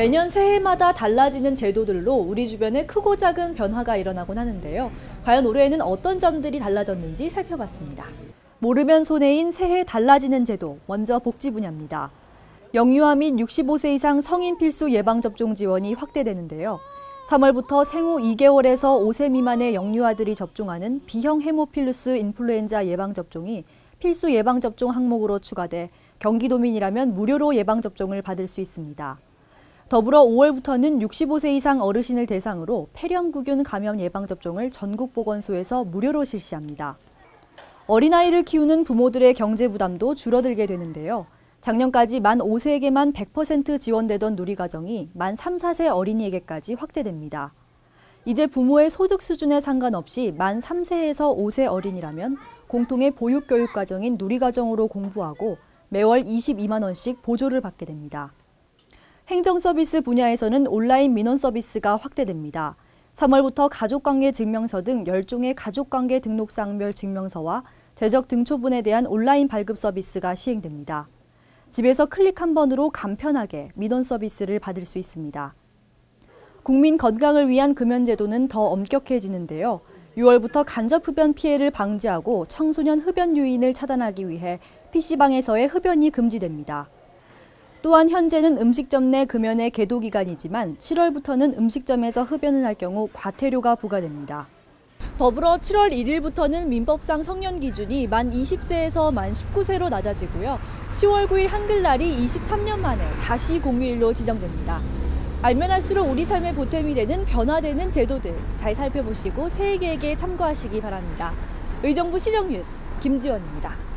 매년 새해마다 달라지는 제도들로 우리 주변에 크고 작은 변화가 일어나곤 하는데요. 과연 올해에는 어떤 점들이 달라졌는지 살펴봤습니다. 모르면 손해인 새해 달라지는 제도, 먼저 복지 분야입니다. 영유아 및 65세 이상 성인 필수 예방접종 지원이 확대되는데요. 3월부터 생후 2개월에서 5세 미만의 영유아들이 접종하는 B형 헤모필루스 인플루엔자 예방접종이 필수 예방접종 항목으로 추가돼 경기도민이라면 무료로 예방접종을 받을 수 있습니다. 더불어 5월부터는 65세 이상 어르신을 대상으로 폐렴구균 감염 예방접종을 전국 보건소에서 무료로 실시합니다. 어린아이를 키우는 부모들의 경제 부담도 줄어들게 되는데요. 작년까지 만 5세에게만 100% 지원되던 누리과정이 만 3, 4세 어린이에게까지 확대됩니다. 이제 부모의 소득 수준에 상관없이 만 3세에서 5세 어린이라면 공통의 보육교육과정인 누리과정으로 공부하고 매월 22만 원씩 보조를 받게 됩니다. 행정 서비스 분야에서는 온라인 민원 서비스가 확대됩니다. 3월부터 가족관계 증명서 등 10종의 가족관계 등록상별 증명서와 재적 등초분에 대한 온라인 발급 서비스가 시행됩니다. 집에서 클릭 한 번으로 간편하게 민원 서비스를 받을 수 있습니다. 국민 건강을 위한 금연제도는 더 엄격해지는데요. 6월부터 간접 흡연 피해를 방지하고 청소년 흡연 유인을 차단하기 위해 PC방에서의 흡연이 금지됩니다. 또한 현재는 음식점 내 금연의 계도 기간이지만 7월부터는 음식점에서 흡연을 할 경우 과태료가 부과됩니다. 더불어 7월 1일부터는 민법상 성년 기준이 만 20세에서 만 19세로 낮아지고요. 10월 9일 한글날이 23년 만에 다시 공휴일로 지정됩니다. 알면 할수록 우리 삶의 보탬이 되는 변화되는 제도들 잘 살펴보시고 새해 계획에 참고하시기 바랍니다. 의정부 시정뉴스 김지원입니다.